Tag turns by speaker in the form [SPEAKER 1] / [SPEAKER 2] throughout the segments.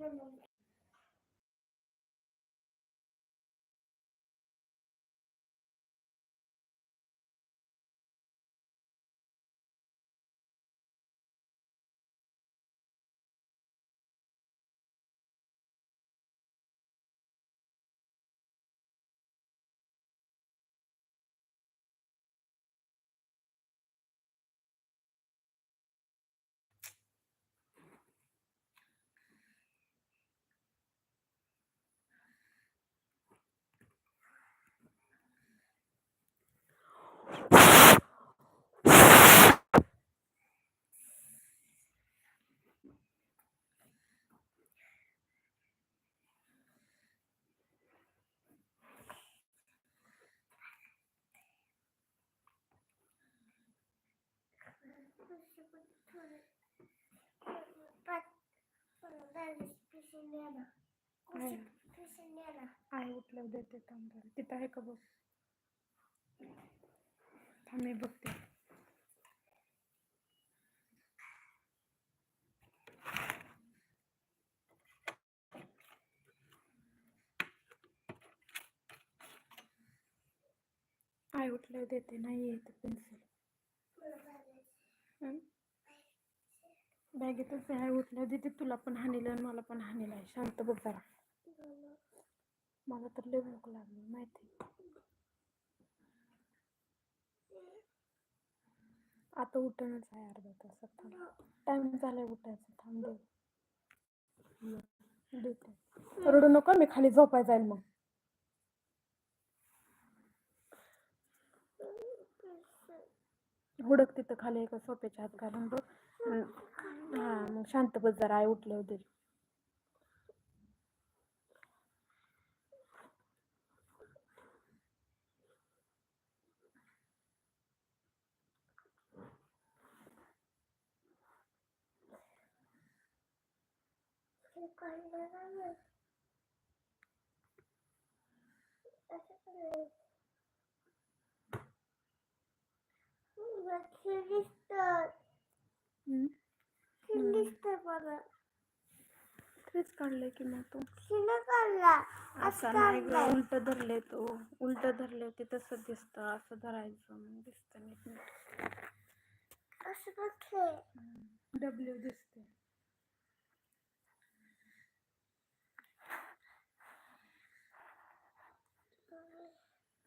[SPEAKER 1] remember. आहे उठल्यावर देते थांब तिथं आहे का बघ थांब मी बघते. आई उठल्यावर देते. नाही येते पेन्सिल बॅगेतच आहे उठल्या दिदी तुला पण हानिलं आणि मला पण हानिलं आहे. शांत बघ जरा. मला तर लय भूक लागली माहिती आता उठणच आहे अर्धा तासात थांब. टाइम झालाय उठायचं थांब देते. रडू नको मी खाली झोपाय जाईल मग. हुडक तिथं खाली एका सोप्याच्या हात घालून बघ. हा मग शांत बस जरा आई उठल्यावर दे हम्म? तेच काढलंय की मग तू। असं नाही ग उलट धरले तो उलट धरले ते तसं दिसतं असं धरायचं मग दिसतं नीट नीट डब्ल्यू दिसते।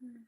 [SPEAKER 1] हम्म.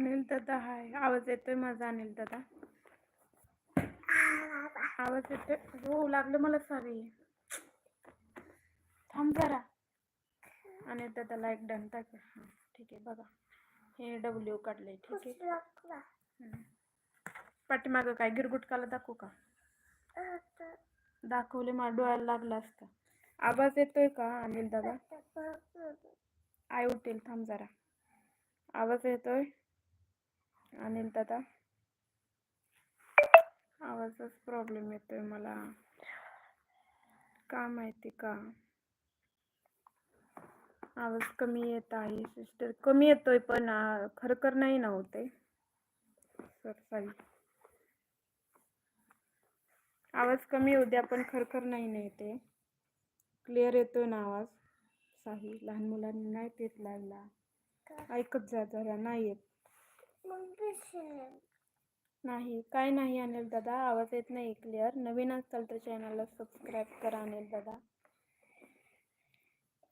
[SPEAKER 1] अनिल दादा हाय. आवाज येतोय माझा अनिल दादा? आवाज येतोय. हो लागलं मला सॉरी थांब जरा. अनिल दादाला एक डन टाक. ठीक आहे बघा. हे डब्ल्यू काढले ठीक आहे. पाठीमागं काय गिरगुटकाला दाखवू का? दाखवले मला डोळ्याला लागला असता. आवाज येतोय का अनिल दादा? आई उठेल थांब जरा. आवाज येतोय? अनिल दादा आवाजच प्रॉब्लेम येतोय मला. का माहिती का? आवाज कमी येत आहे सिस्टर कमी येतोय पण खरखर नाही ना होते सर सॉरी आवाज कमी होऊ द्या पण खरखर नाही ना येते क्लिअर येतोय ना आवाज? साही लहान मुलांनी नाही तेच लागला ऐकत जा जरा नाही येत. नाही काय नाही अनिल दादा आवाज येत नाही क्लिअर नवीन असाल तर चॅनलला सबस्क्राईब करा अनिल दादा.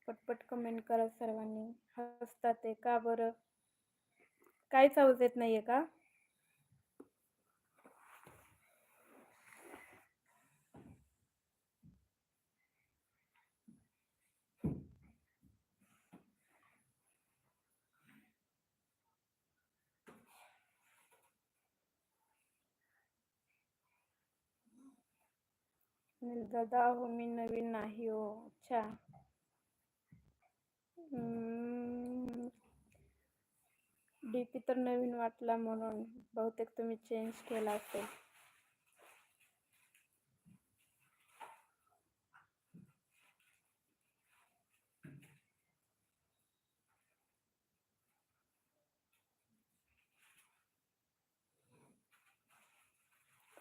[SPEAKER 1] पटपट कमेंट करा सर्वांनी. हसतात ते का बरं? काहीच आवाज येत नाहीये का? दादा हो मी नवीन नाही हो. अच्छा. डी पी तर नवीन वाटला म्हणून. बहुतेक तुम्ही चेंज केला असेल.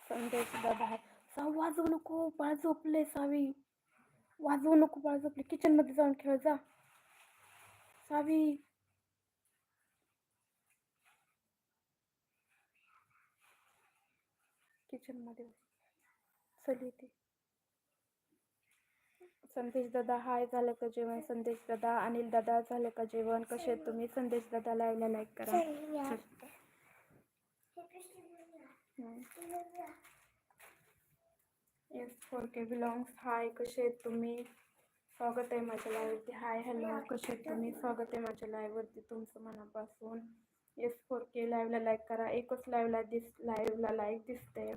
[SPEAKER 1] संदेश दादा. साव वाजवू नको बाळ झोपले सावी. वाजवू नको बाळ झोपले किचनमध्ये जाऊन खेळ जा. सावी. किचनमध्ये चल येते संदेश दादा हाय झालं का जेवण? संदेश दादा अनिल दादा झालं का जेवण? कसे तुम्ही? संदेश दादा लाईव्हला लाईक करा. Yes four K belongs hi कसे आहेत तुम्ही? स्वागत आहे माझ्या लाईव्हवरती हाय हॅलो कसे आहेत तुम्ही? स्वागत आहे माझ्या लाईव्हवरती तुमचं मनापासून. येस फोर के लाईव्हला लाईक करा. एकच लाईव्हला दिस लाईव्हला लाईक दिसते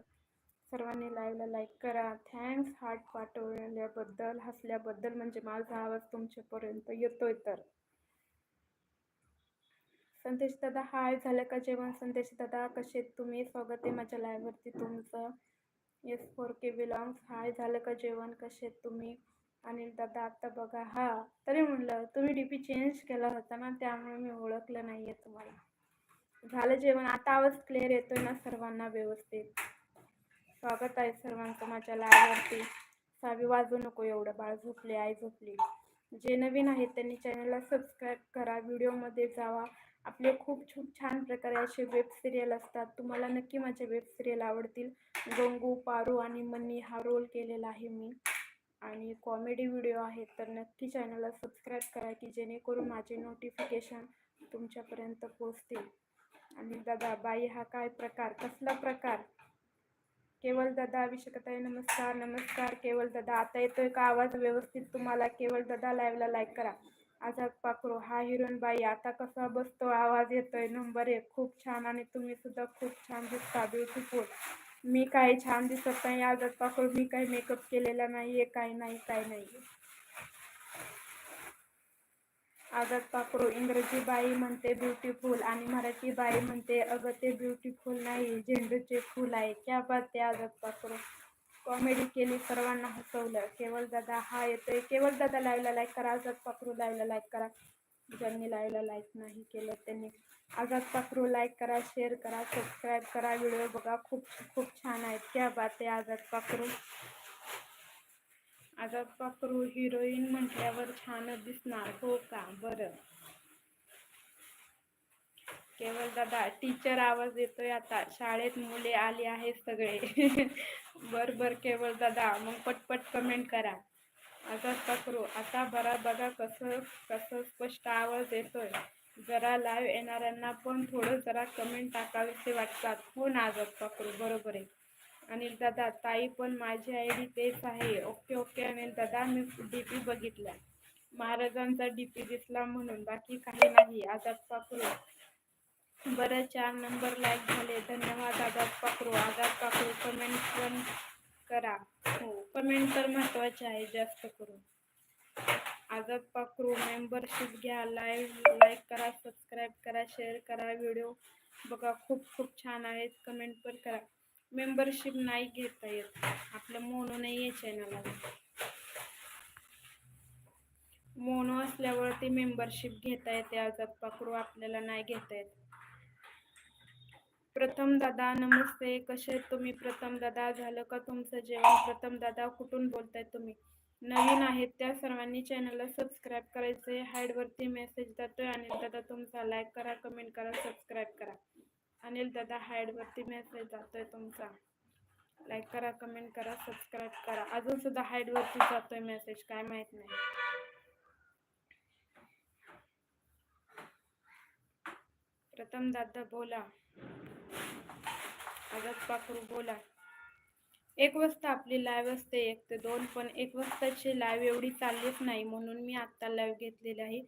[SPEAKER 1] सर्वांनी लाईव्हला लाईक करा. थँक्स हार्ट पाठवल्याबद्दल हसल्याबद्दल म्हणजे माझा आवाज तुमच्यापर्यंत येतोय तर. संदेश दादा हाय झालं का जेवण? संदेश दादा कसे आहेत तुम्ही? स्वागत आहे माझ्या लाईव्हवरती तुमचं. Yes four K belongs hi झालं का जेवण? कसे आहेत तुम्ही? अनिल दादा आता बघा. हा तरी म्हणलं तुम्ही डी पी चेंज केला होता ना त्यामुळे मी ओळखलं नाही आहे तुम्हाला. झालं जेवण. आता आवाज क्लिअर येतोय ना सर्वांना व्यवस्थित? स्वागत आहे सर्वांचं माझ्या लाईव्हवरती सावी वाजू नको एवढं. बाळ झोपले आई झोपली. जे नवीन आहेत त्यांनी चॅनलला सबस्क्राईब करा. व्हिडिओमध्ये जावा. आपले खूप खूप छान प्रकारे असे वेब सिरियल असतात. तुम्हाला नक्की माझे वेब सिरियल आवडतील. गंगू पारू आणि मनी हा रोल केलेला आहे मी. आणि कॉमेडी व्हिडिओ आहेत तर नक्की चॅनलला सबस्क्राईब करा की जेणेकरून माझे नोटिफिकेशन तुमच्यापर्यंत पोचतील आणि दादा बाई हा काय प्रकार? कसला प्रकार? केवळ दादा अभिषेकताई नमस्कार नमस्कार. केवळ दादा आता येतोय का आवाज? व्यवस्थित तुम्हाला केवळ दादा लाईव्हला लाईक करा. आझाद पाखरू हा हिरोईन बाई आता कसा बसतो? आवाज येतोय. नंबर एक खूप छान आणि तुम्ही सुद्धा खूप छान दिसता. ब्युटिफुल मी काही छान दिसत नाही आझाद पाखरू. मी काही मेकअप केलेला नाहीये काही नाही काही नाही. आझाद पाखरू इंग्रजी बाई म्हणते ब्युटिफुल आणि मराठी बाई म्हणते अगं ते ब्युटिफुल नाही. झेंडूचे फूल आहे. क्या बात ते आझाद पाखरू. कॉमेडी केली सर्वांना हसवलं. केवळ दादा हा येतोय. केवळ दादा लाईव्हला लाईक करा. आझाद पाखरू लाईव्हला लाईक करा. ज्यांनी लाईव्हला लाईक नाही केलं त्यांनी आझाद पाखरू लाईक करा शेअर करा सबस्क्राईब करा. व्हिडिओ बघा. खूप खूप छान आहेत. क्या बात आहे आझाद पाखरू. आझाद पाखरू हिरोईन म्हटल्यावर छानच दिसणार. हो का? बरं. केवळ दादा टीचर आवाज येतोय आता. शाळेत मुले आली आहेत सगळे. बर बर केवळ दादा मग पटपट कमेंट करा. आझाद पाखरू आता बरा बघा कसं कसं स्पष्ट आवाज येतोय. जरा लाईव्ह येणाऱ्यांना पण थोडं जरा कमेंट टाकावेसे वाटतात. हो ना आझाद पाखरू बरोबर आहे. अनिल दादा ताई पण माझी आय डी तेच आहे. ओके ओके अनिल दादा मी डी पी बघितला. महाराजांचा डी पी दिसला म्हणून. बाकी काही नाही. आझाद पाखरू बरं चार नंबर लाईक झाले. धन्यवाद आझाद पाखरू आझाद पाखरू कमेंट पण करा. हो कमेंट तर महत्त्वाचे आहे जास्त करून. आझाद पाखरू मेंबरशिप घ्या लाईव्ह लाईक करा सबस्क्राईब करा शेअर करा व्हिडिओ बघा खूप खूप छान आहेत कमेंट पण करा. मेंबरशिप नाही घेता येत. आपलं मोनो नाही आहे चॅनलला मोनो असल्यावरती मेंबरशिप घेता येते आझाद पाखरू आपल्याला नाही घेता येत. प्रथम दादा नमस्ते. कसे आहेत तुम्ही? प्रथम दादा झालं का तुमचं जेवण? प्रथम दादा कुठून बोलताय तुम्ही? नवीन आहेत त्या सर्वांनी चॅनलला सबस्क्राईब करायचे हायडवरती मेसेज जातोय. अनिल दादा तुमचा लाईक करा कमेंट करा सबस्क्राईब करा. अनिल दादा हायडवरती मेसेज जातोय तुमचा. लाईक करा कमेंट करा सबस्क्राईब करा. अजून सुद्धा हाईडवरती जातोय मेसेज काय माहीत नाही. प्रथम दादा बोला. आझाद पाखरू बोला. एक वाजता आपली लाईव्ह असते एक ते दोन पण एक वाजताची लाईव्ह एवढी चाललीच नाही म्हणून मी आत्ता लाईव्ह घेतलेली आहे.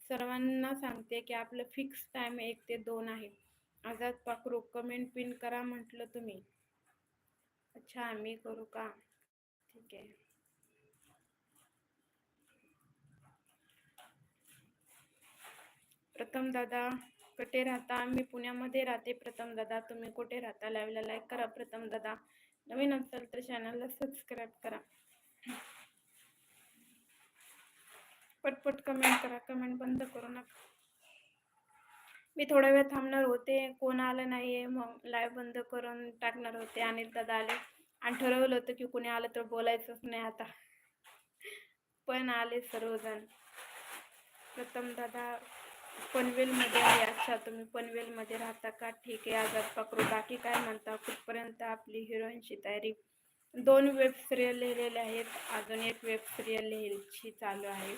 [SPEAKER 1] सर्वांना सांगते की आपलं फिक्स टाईम एक ते दोन आहे. आझाद पाखरू कमेंट पिन करा म्हटलं तुम्ही. अच्छा मी करू का? ठीक आहे. प्रथम दादा कुठे राहता? मी पुण्यामध्ये राहते प्रथम दादा. तुम्ही कुठे राहता? लाईव्हला लाईक करा प्रथम दादा. नवीन असाल तर चॅनलला सबस्क्राईब करा. पटपट कमेंट करा. कमेंट बंद करू नका. मी थोडा वेळ थांबणार होते. कोण आलं नाही आहे मग लाईव्ह बंद करून टाकणार होते. आणि दादा आले. आणि ठरवलं होतं की कोणी आलं तर बोलायचंच नाही आता. पण आले सर्वजण. प्रथम दादा पनवेलमध्ये आहे. अच्छा तुम्ही पनवेलमध्ये राहता का? ठीक आहे. आझाद पकडू बाकी काय म्हणता? कुठपर्यंत आपली हिरोईनची तयारी? दोन वेब सिरियल लिहिलेल्या आहेत. अजून एक वेब सिरियल लिहिलची चालू आहे.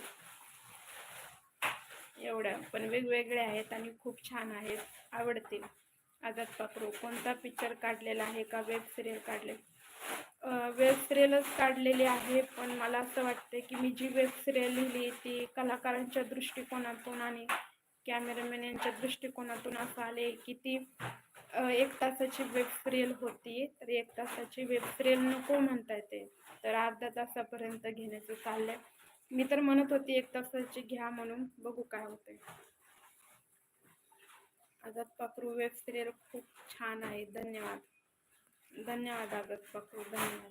[SPEAKER 1] एवढ्या पण वेगवेगळे आहेत आणि खूप छान आहेत. आवडतील आझाद पाखरू कोणता पिक्चर काढलेला आहे का? वेब सिरियल काढले वेब सिरियलच काढलेली आहे. पण मला असं वाटतं की मी जी वेब सिरियल लिहिली ती कलाकारांच्या दृष्टिकोनातून आणि कॅमेरामॅन यांच्या दृष्टिकोनातून असं आले की ती एक तासाची वेब सिरियल होती. तर एक तासाची वेब सिरियल नको म्हणता येते तर अर्धा तासापर्यंत घेण्याचं चाललंय. मी तर म्हणत होती एक तासाची घ्या म्हणून. बघू काय होते आझाद पाखरू वेब सिरियल खूप छान आहे. धन्यवाद. धन्यवाद आझाद पाखरू धन्यवाद.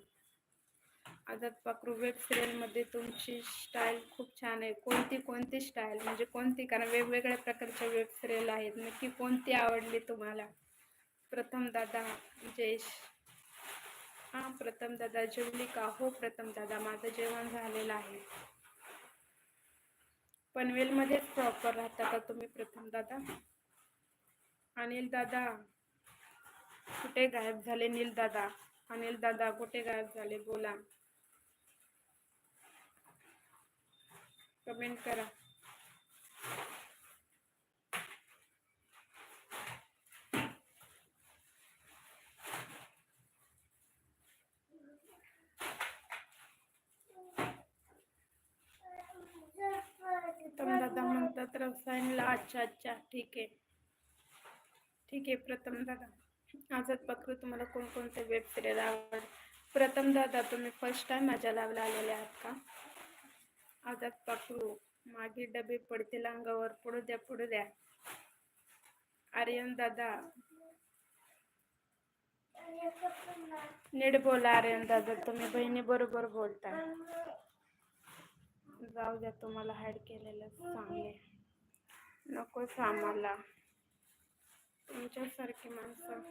[SPEAKER 1] आझाद पाखरू वेब सिरियलमध्ये तुमची स्टाईल खूप छान आहे. कोणती कोणती स्टाईल म्हणजे कोणती? कारण वेगवेगळ्या प्रकारच्या वेब सिरियल आहेत. नक्की कोणती आवडली तुम्हाला? प्रथम दादा जयेश. हां प्रथम दादा जेवली का हो प्रथम दादा. माझं जेवण झालेलं आहे. पनवेलमध्येच प्रॉपर राहता का तुम्ही प्रथम दादा? अनिल दादा. कुठे गायब झाले? नील दादा. अनिल दादा कुठे गायब झाले? बोला. कमेंट करा. प्रथम दादा म्हणतात रसायनला अच्छा अच्छा. ठीक आहे. ठीक आहे प्रथम दादा. आझाद पक्रू तुम्हाला कोणकोणते वेब सिरियल आवड प्रथम दादा तुम्ही फर्स्ट टाइम माझ्या लावला आलेले आहात का? आजात पक्रू मागे डबे पडतील अंगावर पडू द्या पडू द्या. आर्यन दादा. नीट बोला आर्यन दादा. तुम्ही बहिणी बरोबर बोलता. जाऊ द्या तुम्हाला हाड केलेलं चांगले नकोच आम्हाला तुमच्यासारखी माणसं.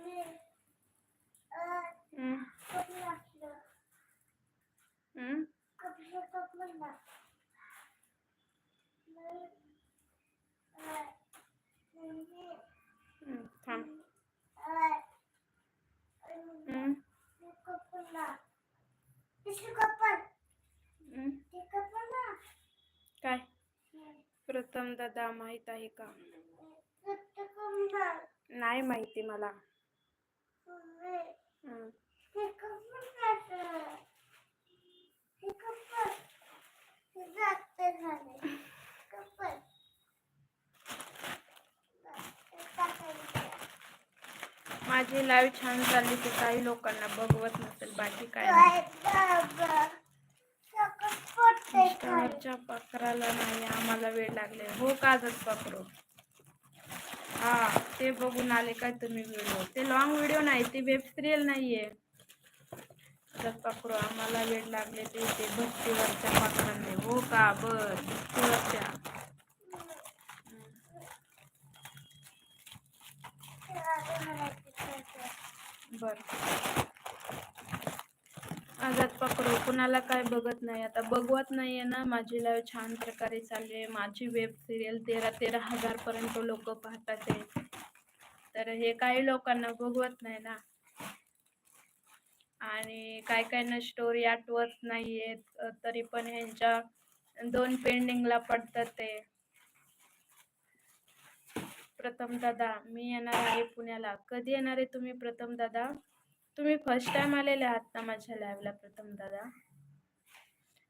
[SPEAKER 1] काय? प्रथम दादा माहीत आहे का? नाही माहिती मला. माझी लाईव्ह छान चालली ते काही लोकांना बघवत नसेल बाकी काय नाही. इंस्टावरच्या पाखराला नाही आम्हाला वेळ लागले हो काजच पकडू हा ते बघून आले काय तुम्ही व्हिडिओ ते लॉंग व्हिडिओ नाही ते वेब सिरियल नाहीये. तर आम्हाला वेळ लागले ते ते भक्तीवरच्या पाखरांनी हो का? बर भक्तीवरच्या बर. आजात पकडो. कुणाला काय बघत नाही. आता बघवत नाहीये ना. माझी लाईव्ह छान प्रकारे चालली आहे. माझी वेब सिरियल तेरा तेरा हजार पर्यंत लोक पाहतात आहे तर हे काही लोकांना बघवत नाही ना. आणि काय काय ना स्टोरी आठवत नाही आहेत तरी पण ह्यांच्या दोन पेंडिंगला पडतात ते. प्रथम दादा मी येणार आहे पुण्याला. कधी येणार आहे तुम्ही प्रथम दादा? तुम्ही फर्स्ट टाइम आलेले आहात ना माझ्या लाईव्हला प्रथम दादा?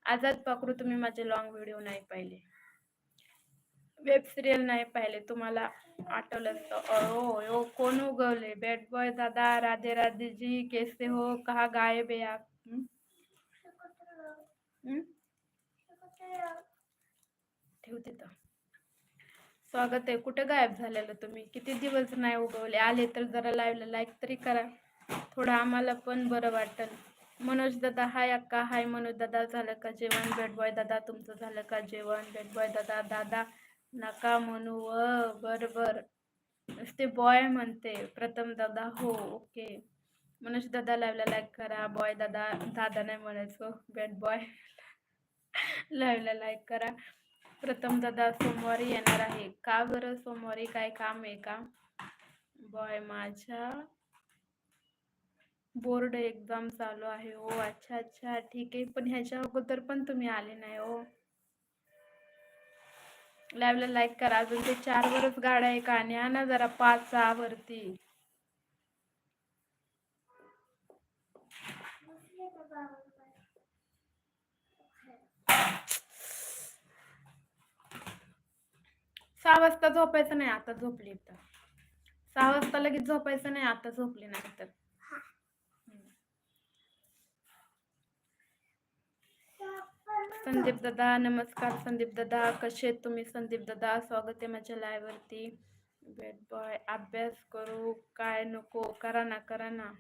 [SPEAKER 1] आझाद पकडू तुम्ही माझे लॉंग व्हिडिओ नाही पाहिले. वेब सिरियल नाही पाहिले तुम्हाला आठवलं तर. ओ ओ कोण उगवले? बॅड बॉय दादा राधे राधे जी कैसे हो? कहा गायब आप? हं? हं? स्वागत आहे. कुठे गायब झालेलं तुम्ही? किती दिवस नाही उगवले. आले तर जरा लाईव्हला लाईक तरी करा. थोडं आम्हाला पण बरं वाटेल. मनोज दादा हाय अक्का. हाय मनोज दादा. झालं का जेवण? बेट बॉय दादा तुमचं झालं का जेवण? बेट बॉय दादा दादा. नका म्हणू. व बर बर. नुसते बॉय म्हणते. प्रथम दादा हो ओके मनोज दादा लाईव्हला लाईक करा. बॉय दादा दादा नाही म्हणायचो. बेड बॉय लाईव्हला लाईक करा. प्रथम दादा सोमवारी येणार आहे. का बरं? सोमवारी काय काम आहे का? बॉय माझ्या बोर्ड एक्झाम चालू आहे. हो अच्छा अच्छा ठीक आहे. पण ह्याच्या अगोदर पण तुम्ही आले नाही हो लाईव्हला लाईक करा. अजून ते चार वरच गाड्या आहे का? आणि ना जरा पाच सहा वरती. सहा वाजता झोपायचं नाही आता झोपली तर. सहा वाजता लगेच झोपायचं नाही आता झोपली नाही तर. संदीप दादा नमस्कार. संदीप दादा कसे आहेत तुम्ही? संदीप दादा स्वागत आहे माझ्या live वरती. बेट बॉय अभ्यास करू. काय नको? करा ना करा ना.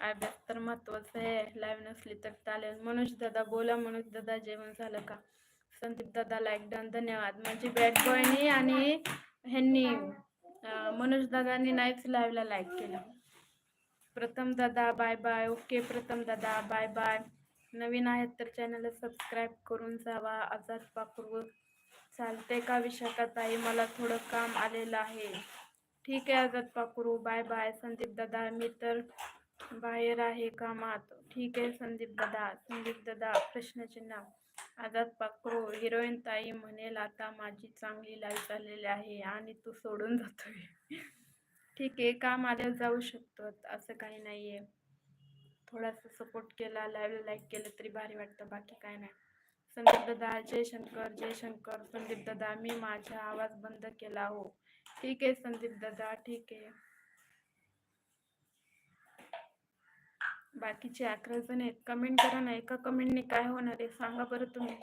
[SPEAKER 1] अभ्यास तर महत्त्वाचा आहे. लाईव्ह नसली तर चालेल. मनोज दादा बोला. मनोज दादा जेवण झालं का? संदीप दादा लाईक डन धन्यवाद. माझी बॅट बॉयनी आणि ह्यांनी मनोज दादांनी नाहीच लाईव्हला लाईक केलं. प्रथम दादा बाय बाय ओके प्रथम दादा बाय बाय नवीन आहेत तर चॅनलला सबस्क्राईब करून जावा. आझाद पाखरू चालते का विशाखाताई मला थोडं काम आलेलं आहे. ठीक आहे आझाद पाकरू. बाय बाय संदीप दादा मी तर बाहेर आहे कामात. ठीक आहे संदीप दादा. संदीप दादा प्रश्नचिन्ह. आझाद पाखरू हिरोईन ताई म्हणेल आता माझी चांगली लाईफ चाललेली आहे आणि तू सोडून जातोय. ठीक आहे काम आल्यावर जाऊ शकतो असं काही नाही आहे थोडासा सपोर्ट केला लाईव्ह लाईक केलं तरी भारी वाटतं बाकी काय नाही. संदीप दादा जय जयशंकर जयशंकर संदीप दादा मी माझा आवाज बंद केला हो. ठीक आहे संदीप दादा ठीक आहे. बाकीचे अकरा जण आहेत. कमेंट करा ना एका कमेंटने काय होणार आहे सांगा बरं तुम्ही.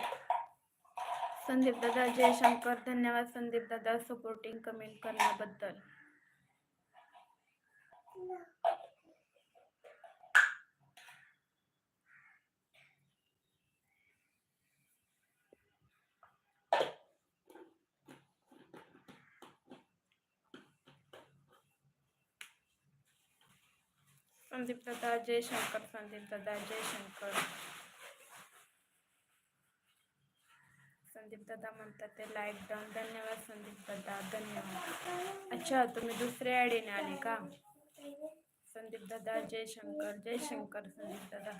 [SPEAKER 1] संदीप दादा जयशंकर धन्यवाद संदीप दादा सपोर्टिंग कमेंट करण्याबद्दल. संदीप दादा जयशंकर संदीप दादा जयशंकर संदीप दादा म्हणतात ते लाईक डाऊन धन्यवाद संदीप दादा धन्यवाद. अच्छा तुम्ही दुसऱ्या आयडीने आले का? संदीप दादा जयशंकर जयशंकर संदीप दादा.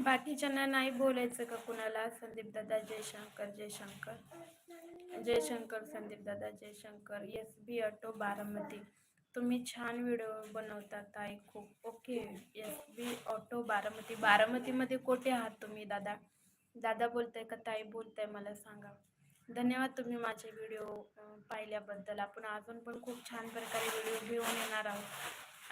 [SPEAKER 1] बाकीच्यांना नाही बोलायचं का कुणाला? संदीप दादा जयशंकर जयशंकर जयशंकर संदीप दादा Jayshankar S B auto Baramati. तुम्ही छान व्हिडिओ बनवता ताई खूप. Okay S B auto Baramati. बारामतीमध्ये कुठे आहात तुम्ही दादा? दादा बोलताय का ताई बोलताय मला सांगा. धन्यवाद तुम्ही माझे व्हिडिओ पाहिल्याबद्दल. आपण अजून पण खूप छान प्रकारे व्हिडिओ घेऊन येणार आहोत.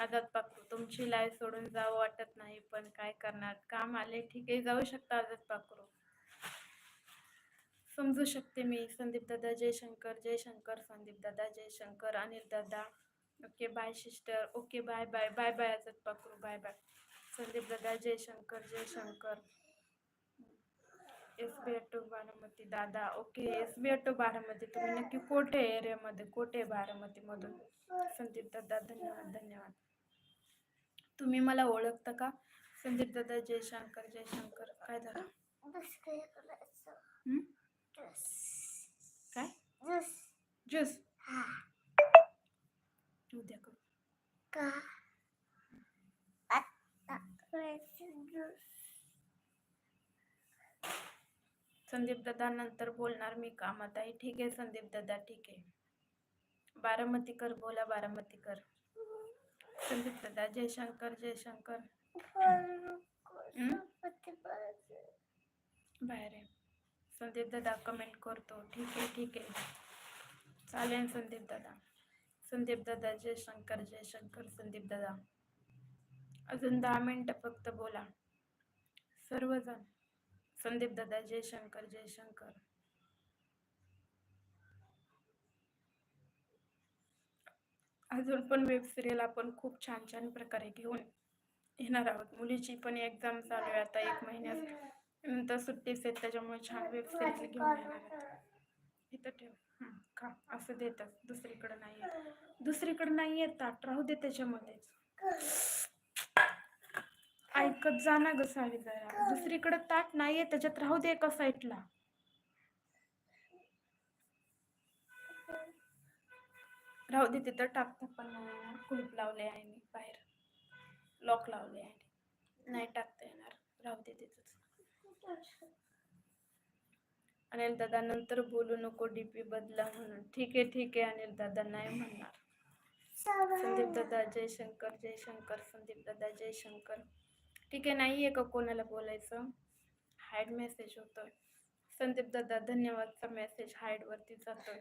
[SPEAKER 1] आझाद पाकू तुमची लाईफ सोडून जावं वाटत नाही पण काय करणार? काम आले ठीक आहे जाऊ शकता आझाद पाकरू समजू शकते मी. संदीप दादा जयशंकर जयशंकर संदीप दादा जयशंकर अनिल दादा. Okay bye sister okay bye bye bye bye Azad Pakharu bye bye Sandeep दादा Jayshankar Jayshankar. S B auto Baramati दादा. Okay S B auto Baramati. तुम्ही नक्की कोठे एरियामध्ये कोठे बारामतीमधून? संदीप दादा धन्यवाद धन्यवाद. तुम्ही मला ओळखता का? संदीप दादा जयशंकर जयशंकर. काय झालं? काय ज्यूस उद्या करू संदीप दादा नंतर बोलणार मी कामात आहे ठीक आहे संदीप दादा ठीक आहे. बारामतीकर बोला बारामतीकर. संदीप दादा जयशंकर जयशंकर बाहेर आहे. संदीप दादा कमेंट करतो. ठीक आहे ठीक आहे. चालेल संदीप दादा. संदीप दादा जयशंकर जयशंकर संदीप दादा. अजून दहा मिनटं फक्त बोला. सर्वजण. संदीप दादा जयशंकर जयशंकर अजून पण वेब सिरियल आपण खूप छान छान प्रकारे घेऊन येणार आहोत. मुलीची पण एक्झाम चालू आहे. आता एक महिन्यात नंतर सुट्टीच आहेत त्याच्यामुळे छान वेब सिरीज घेऊन येणार इथं ठेव. हं, खा. असं देतात. दुसरीकडं नाही येत. दुसरीकडं नाही येत ताट राहू दे त्याच्यामध्येच. ऐकत जा ना ग सावी जरा. दुसरीकडं ताट नाहीये त्याच्यात राहू दे एका साईडला. राहू दे तिथं. टाकता पण नाही कुलूप लावले आहे मी बाहेर. लॉक लावले आहे नाही टाकता येणार. राहू दे तिथंच. अनिल दादा नंतर बोलू नको डीपी बदला म्हणून. ठीक आहे ठीक आहे अनिल दादा नाही म्हणणार. संदीप दादा जयशंकर जयशंकर संदीप दादा जयशंकर. ठीक आहे नाही आहे का कोणाला बोलायचं? हाईड मेसेज होतोय. संदीप दादा धन्यवादचा मेसेज हाईडवरती जातोय.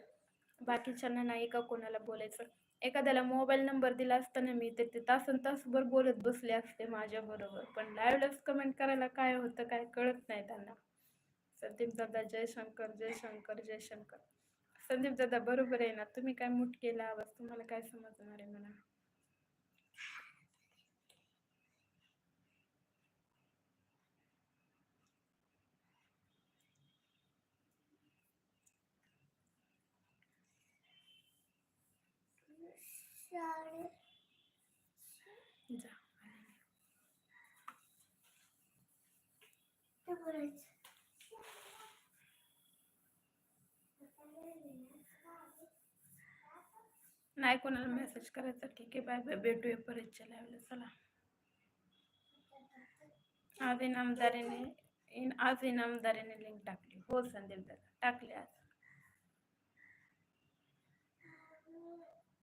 [SPEAKER 1] बाकीच्यांना नाही का कोणाला बोलायचं? एखाद्याला मोबाईल नंबर दिला असताना मी तर ते तासन तासभर बोलत बसले असते माझ्याबरोबर पण लाईव्हलाच कमेंट करायला काय होतं काय कळत नाही त्यांना. संदीप दादा जयशंकर जयशंकर जयशंकर संदीप दादा बरोबर आहे ना? तुम्ही काय मूट केला? आवाज तुम्हाला काय समजणार आहे म्हणा जा नाही कोणाला मेसेज करायचा ठीक आहे बाय बाय भेटूया परतच्या लाईव्हला चला आज इनामदारीने इन आज इनामदारीने लिंक टाकली हो संदीप दादा टाकली आज।